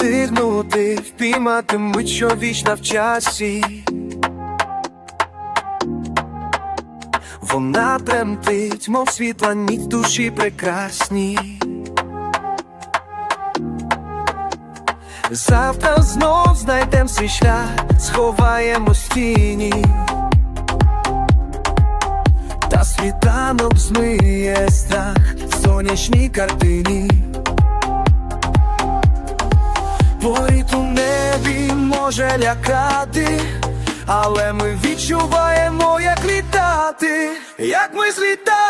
встигнути впіймати мить, що вічна в часі. Вона тремтить, мов світла ніч душі прекрасні. Завтра знов знайдем свій шлях, сховаємось в тіні. Та світанок змиє страх в сонячній картині. Порід у небі може лякати, але ми відчуваємо, як літати, як ми злітає,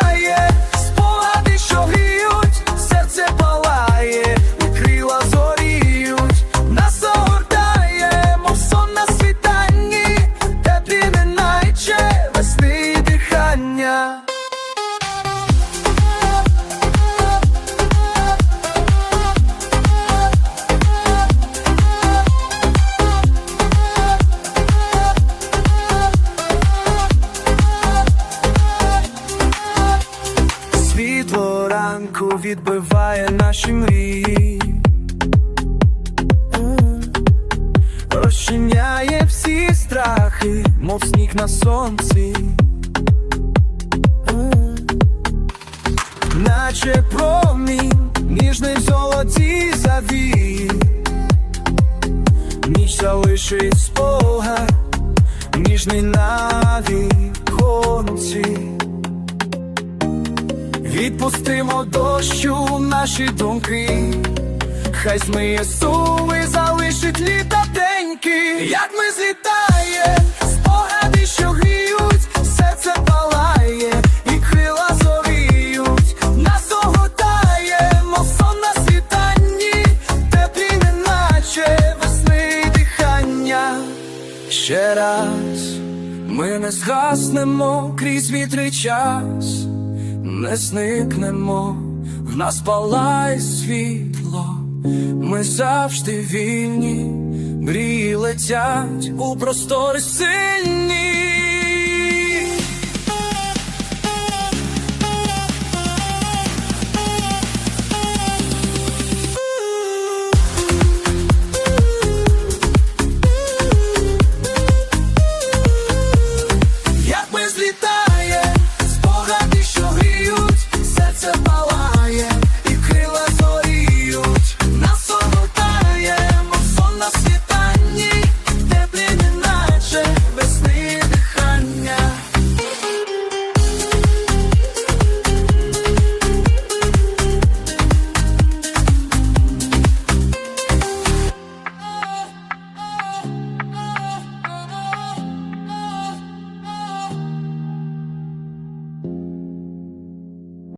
ранку відбиває наші мрії, розчиняє всі страхи, мов сніг на сонці, наче промінь, ніжний в золоті завій, ніч залишить спогад, ніжний на віконці. Відпустимо дощу наші думки, хай змиє суми, залишить літа деньки, як ми злітає, спогади, що гріють, серце палає, і крила зоріють, нас огортає, мов сон на світанні, теплі неначе весни дихання. Ще раз ми не згаснемо крізь вітри час не зникнемо, в нас палає світло, ми завжди вільні, мрії летять у простори сильні. to power.